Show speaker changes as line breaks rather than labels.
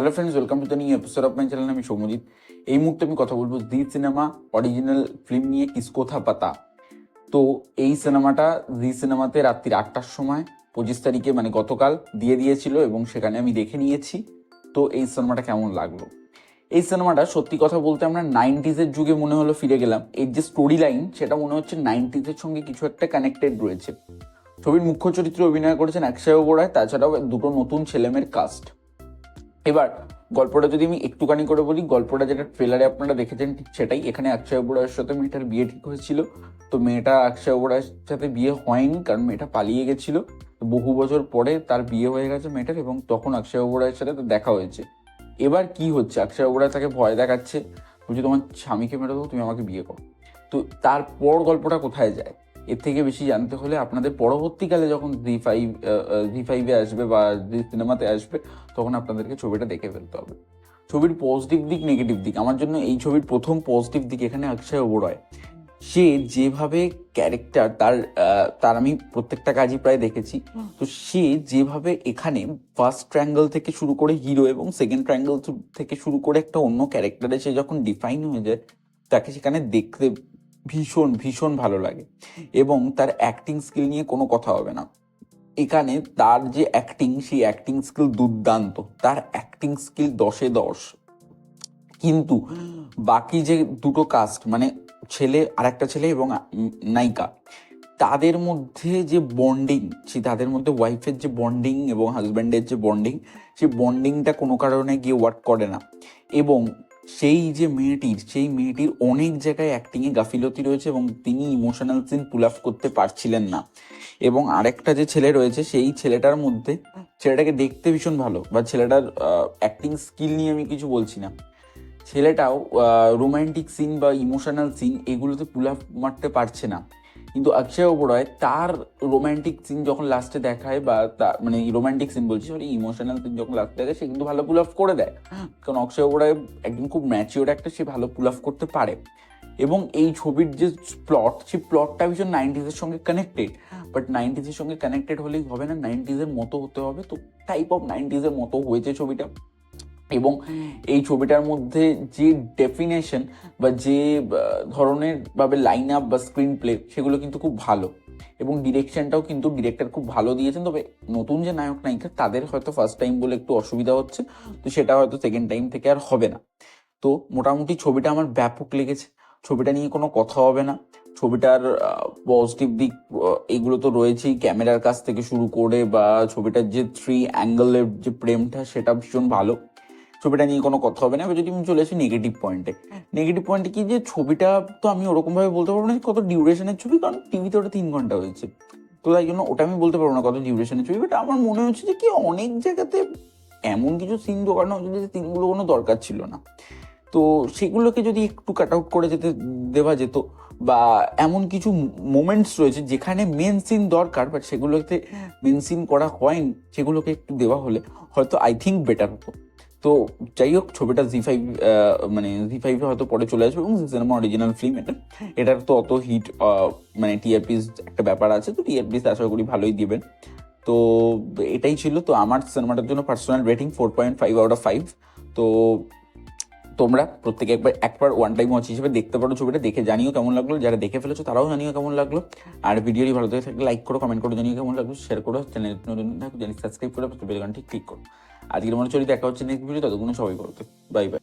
Hello friends welcome to the new episode of my channel আমি সৌমজিৎ এই মুহূর্তে আমি কথা বলব জি সিনেমা অরিজিনাল ফিল্ম নিয়ে কিসকোথা পাতা। তো এই সিনেমাটা জি সিনেমাতে রাত্রির আটটার সময়, পঁচিশ তারিখে মানে গতকাল দিয়ে দিয়েছিল এবং সেখানে আমি দেখে নিয়েছি। তো এই সিনেমাটা কেমন লাগল? এই সিনেমাটা সত্যি কথা বলতে আমরা নাইনটিজের যুগে মনে হলো ফিরে গেলাম। এর যে স্টোরি লাইন সেটা মনে হচ্ছে নাইনটিজের সঙ্গে কিছু একটা কানেক্টেড রয়েছে। ছবির মুখ্য চরিত্রে অভিনয় করেছেন অক্ষয় ওবরায় তাছাড়াও দুটো নতুন ছেলেমেয়ের কাস্ট এবার, গল্পটা যদি আমি একটুখানি করে বলি, গল্পটা যেটা ট্রেলারে আপনারা দেখেছেন, ঠিক সেটাই। এখানে অক্ষয় ওবরায়ের সাথে মেয়েটার বিয়ে ঠিক হয়েছিল। তো মেয়েটা অক্ষয় ওবরায়ের সাথে বিয়ে হয়নি, কারণ মেয়েটা পালিয়ে গেছিল। বহু বছর পরে তার বিয়ে হয়ে গেছে মেয়েটার এবং তখন অক্ষয় ওবরায়ের সাথে তার দেখা হয়েছে। এবার কি হচ্ছে? অক্ষয় ওবরায় তাকে ভয় দেখাচ্ছে। বলছে, তোমার স্বামীকে মেরে দেবো, তুমি আমাকে বিয়ে করো। তো তারপর গল্পটা কোথায় যায়? এর থেকে বেশি জানতে হলে আপনাদের পরবর্তীকালে যখন জি ফাইভ জি ফাইভে আসবে বা জি সিনেমাতে আসবে তখন আপনাদেরকে ছবিটা দেখে ফেলতে হবে। ছবির পজিটিভ দিক নেগেটিভ দিক। আমার জন্য এই ছবির প্রথম পজিটিভ দিক এখানে অক্ষয় ওবরয় সে যেভাবে ক্যারেক্টার তার তার আমি প্রত্যেকটা কাজই প্রায় দেখেছি। তো সে যেভাবে এখানে ফার্স্ট ট্রায়াঙ্গেল থেকে শুরু করে হিরো এবং সেকেন্ড ট্রায়াঙ্গেল থেকে শুরু করে একটা অন্য ক্যারেক্টারে সে যখন ডিফাইন হয়ে যায় তাকে সেখানে দেখতে ভীষণ ভীষণ ভালো লাগে। এবং তার অ্যাক্টিং স্কিল নিয়ে কোনো কথা হবে না। এখানে তার যে অ্যাক্টিং সেই অ্যাক্টিং স্কিল দুর্দান্ত। তার অ্যাক্টিং স্কিল দশে দশ। কিন্তু বাকি যে দুটো কাস্ট মানে ছেলে আর একটা ছেলে এবং নায়িকা, তাদের মধ্যে যে বন্ডিং সেই তাদের মধ্যে ওয়াইফের যে বন্ডিং এবং হাজব্যান্ডের যে বন্ডিং সেই বন্ডিংটা কোনো কারণে গিয়ে ওয়ার্ক করে না। এবং সেই যে মেয়েটির, সেই মেয়েটির অনেক জায়গায় অ্যাক্টিংয়ে গাফিলতি রয়েছে এবং তিনি ইমোশনাল সিন পুল আপ করতে পারছিলেন না। এবং আরেকটা যে ছেলে রয়েছে, সেই ছেলেটার মধ্যে ছেলেটাকে দেখতে ভীষণ ভালো বা ছেলেটার অ্যাক্টিং স্কিল নিয়ে আমি কিছু বলছি না। ছেলেটাও রোম্যান্টিক সিন বা ইমোশনাল সিন এগুলোতে পুল আপ মারতে পারছে না। কিন্তু অক্ষয় ওবরয় তার রোমান্টিক সিন যখন লাস্টে দেখায় বা মানে রোমান্টিক সিন বলছি সরি ইমোশনাল সিন যখন লাস্টে দেখায়, সে কিন্তু ভালো পুল আপ করে দেয়। কারণ অক্ষয় ওবরয় একজন খুব ম্যাচিওর একটা, সে ভালো পুল আপ করতে পারে। এবং এই ছবির যে প্লট সেই প্লটটা ভীষণ নাইনটিজের সঙ্গে কানেক্টেড বাট নাইনটিজের সঙ্গে কানেক্টেড হলেই হবে না নাইনটিজের মতো হতে হবে। তো টাইপ অফ নাইনটিজের মতো হয়েছে ছবিটা। এবং এই ছবিটার মধ্যে যে ডেফিনেশন বা যে ধরনের ভাবে লাইন আপ বা স্ক্রিন প্লে সেগুলো কিন্তু খুব ভালো। এবং ডিরেকশনটাও কিন্তু ডিরেক্টর খুব ভালো দিয়েছেন। তবে নতুন যে নায়ক নায়িকা, তাদের হয়তো ফার্স্ট টাইম বলে একটু অসুবিধা হচ্ছে। তো সেটা হয়তো সেকেন্ড টাইম থেকে আর হবে না। তো মোটামুটি ছবিটা আমার ব্যাপক লেগেছে। ছবিটা নিয়ে কোনো কথা হবে না। ছবিটার পজিটিভ দিক এগুলো তো রয়েছেই। ক্যামেরার কাছ থেকে শুরু করে বা ছবিটার যে থ্রি অ্যাঙ্গেলের যে প্রেমটা, সেটা ভীষণ ভালো। ছবিটা নিয়ে কোনো কথা হবে না এবার যদি আমি চলে আসি নেগেটিভ পয়েন্টে নেগেটিভ পয়েন্টে কি যে ছবিটা তো আমি ওরকমভাবে বলতে পারব না কত ডিউরেশনের ছবি কারণ টিভিতে ওটা তিন ঘণ্টা হয়েছে। তো তাই জন্য ওটা আমি বলতে পারব না কত ডিউরেশনের ছবি বাট আমার মনে হচ্ছে যে কি অনেক জায়গাতে এমন কিছু সিন দোকানো হচ্ছে যে সিনগুলো কোনো দরকার ছিল না। তো সেগুলোকে যদি একটু কাট আউট করে যেতে দেওয়া যেত বা এমন কিছু মোমেন্টস রয়েছে যেখানে মেন সিন দরকার বাট সেগুলোতে মেন সিন করা হয়নি সেগুলোকে একটু দেওয়া হলে হয়তো আই থিঙ্ক বেটার হতো। তো যাই হোক ছবিটা জি ফাইভ মানে জি ফাইভে হয়তো পরে চলে আসবে এবং সিনেমা অরিজিনাল ফিল্ম এটা। এটার তো অত হিট মানে টিআরপিস একটা ব্যাপার আছে তো টিআরপিস আশা করি ভালোই দিবেন। তো এটাই ছিল তো আমার সিনেমাটার জন্য personal rating four point five out of five তো তোমরা প্রত্যেকে একবার একবার ওয়ান টাইম ওয়াচ হিসেবে দেখতে পারো ছবিটা, দেখে জানিও কেমন লাগল। যারা দেখে ফেলেছো তারাও জানিও কেমন লাগল। আর ভিডিওটি ভালো থেকে থাকলে লাইক করো কমেন্ট করো, জানিও কেমন লাগল। শেয়ার করো চ্যানেল নতুন থাকো জানি সাবস্ক্রাইব করো বেল ঘন্টি ক্লিক করো। আজকের মনে চলি, দেখা হচ্ছে নেক্সট ভিডিও ততক্ষণ সবাই করতে বাই বাই